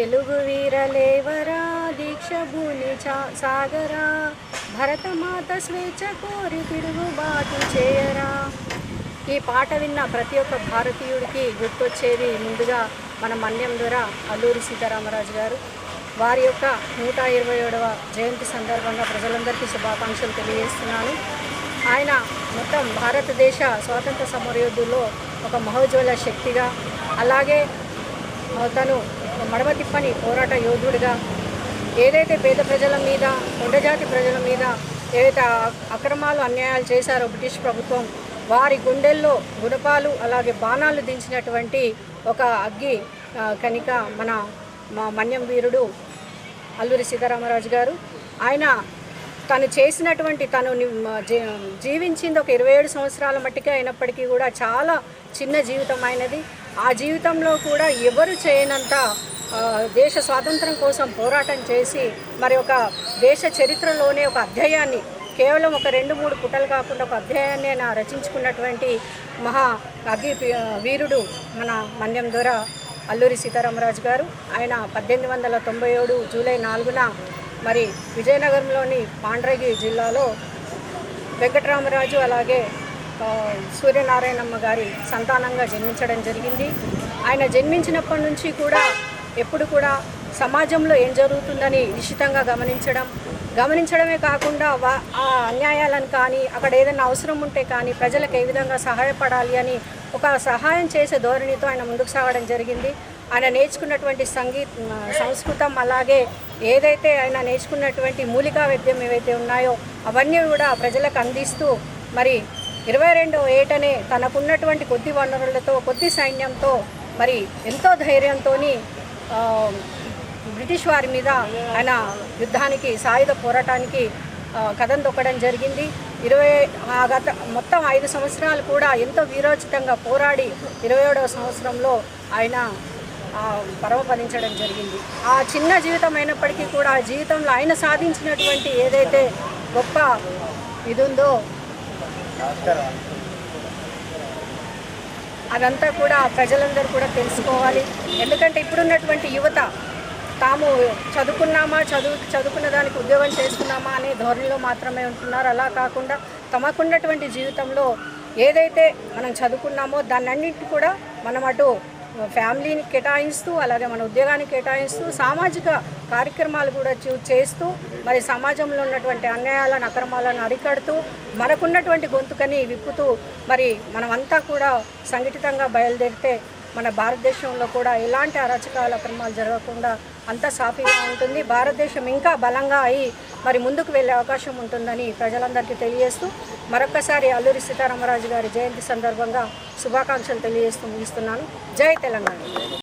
తెలుగు వీరలేవరా? దీక్ష భూని చా సాగరా. భరతమాత స్వేచ్ఛ కోరి తిరుగుబాటు చేయరా. ఈ పాట విన్న ప్రతి ఒక్క భారతీయుడికి గుర్తొచ్చేది ముందుగా మన మన్యం ద్వారా అల్లూరి సీతారామరాజు గారు. వారి యొక్క నూట ఇరవై ఏడవ జయంతి సందర్భంగా ప్రజలందరికీ శుభాకాంక్షలు తెలియజేస్తున్నాను. ఆయన మొత్తం భారతదేశ స్వాతంత్ర సమరయోధుల్లో ఒక మహోజ్వల శక్తిగా అలాగే తను మడమ తిప్పని పోరాట యోధుడిగా ఏదైతే పేద ప్రజల మీద కొండజాతి ప్రజల మీద ఏదైతే అక్రమాలు అన్యాయాలు చేశారో బ్రిటిష్ ప్రభుత్వం వారి గుండెల్లో గుణపాలు అలాగే బాణాలు దించినటువంటి ఒక అగ్గి కనిక మన మా మన్యం వీరుడు అల్లూరి సీతారామరాజు గారు. ఆయన తను చేసినటువంటి తను జీవించింది ఒక ఇరవై ఏడు సంవత్సరాల మట్టికే అయినప్పటికీ కూడా చాలా చిన్న జీవితం అయినది ఆ జీవితంలో కూడా ఎవరు చేయనంత దేశ స్వాతంత్రం కోసం పోరాటం చేసి మరి ఒక దేశ చరిత్రలోనే ఒక అధ్యాయాన్ని కేవలం ఒక రెండు మూడు పుటలు కాకుండా ఒక అధ్యాయాన్ని ఆయన రచించుకున్నటువంటి మహా అగ్గి వీరుడు మన మన్యం దొర అల్లూరి సీతారామరాజు గారు. ఆయన పద్దెనిమిది వందల తొంభై ఏడు జూలై నాలుగున మరి విజయనగరంలోని పాండ్రగి జిల్లాలో వెంకటరామరాజు అలాగే సూర్యనారాయణమ్మ గారి సంతానంగా జన్మించడం జరిగింది. ఆయన జన్మించినప్పటి నుంచి కూడా ఎప్పుడు కూడా సమాజంలో ఏం జరుగుతుందని నిశ్చితంగా గమనించడం. గమనించడమే కాకుండా వా ఆ అన్యాయాలను కానీ అక్కడ ఏదైనా అవసరం ఉంటే కానీ ప్రజలకు ఏ విధంగా సహాయపడాలి అని ఒక సహాయం చేసే ధోరణితో ఆయన ముందుకు సాగడం జరిగింది. ఆయన నేర్చుకున్నటువంటి సంగీత సంస్కృతం అలాగే ఏదైతే ఆయన నేర్చుకున్నటువంటి మూలికా వైద్యం ఏవైతే ఉన్నాయో అవన్నీ కూడా ప్రజలకు అందిస్తూ మరి ఇరవై రెండో ఏటనే తనకున్నటువంటి కొద్ది వనరులతో కొద్ది సైన్యంతో మరి ఎంతో ధైర్యంతో బ్రిటిష్ వారి మీద ఆయన యుద్ధానికి సాయుధ పోరాటానికి కథం తొక్కడం జరిగింది. ఇరవై ఆ గత మొత్తం ఐదు సంవత్సరాలు కూడా ఎంతో వీరోచితంగా పోరాడి ఇరవై ఏడవ సంవత్సరంలో ఆయన పరమపదించడం జరిగింది. ఆ చిన్న జీవితం అయినప్పటికీ కూడా ఆ జీవితంలో ఆయన సాధించినటువంటి ఏదైతే గొప్ప ఇది ఉందో అదంతా కూడా ప్రజలందరూ కూడా తెలుసుకోవాలి. ఎందుకంటే ఇప్పుడున్నటువంటి యువత తాము చదువుకున్నామా చదువు చదువుకున్న దానికి ఉద్యోగం చేస్తున్నామా అనే ధోరణిలో మాత్రమే ఉంటున్నారు. అలా కాకుండా తమకున్నటువంటి జీవితంలో ఏదైతే మనం చదువుకున్నామో దాన్నన్నింటి కూడా మనం అటు ఫ్యామిలీని కేటాయిస్తూ అలాగే మన ఉద్యోగాన్ని కేటాయిస్తూ సామాజిక కార్యక్రమాలు కూడా చేస్తూ మరి సమాజంలో ఉన్నటువంటి అన్యాయాలను అక్రమాలను అరికడుతూ మనకున్నటువంటి గొంతుకని విప్పుతూ మరి మనమంతా కూడా సంఘటితంగా బయలుదేరితే మన భారతదేశంలో కూడా ఎలాంటి అరాచకాల అక్రమాలు జరగకుండా అంతా సాఫీగా ఉంటుంది. భారతదేశం ఇంకా బలంగా అయి మరి ముందుకు వెళ్ళే అవకాశం ఉంటుందని ప్రజలందరికీ తెలియజేస్తూ మరొక్కసారి అల్లూరి సీతారామరాజు గారి జయంతి సందర్భంగా శుభాకాంక్షలు తెలియజేస్తూ ముగిస్తున్నాను. జై తెలంగాణ.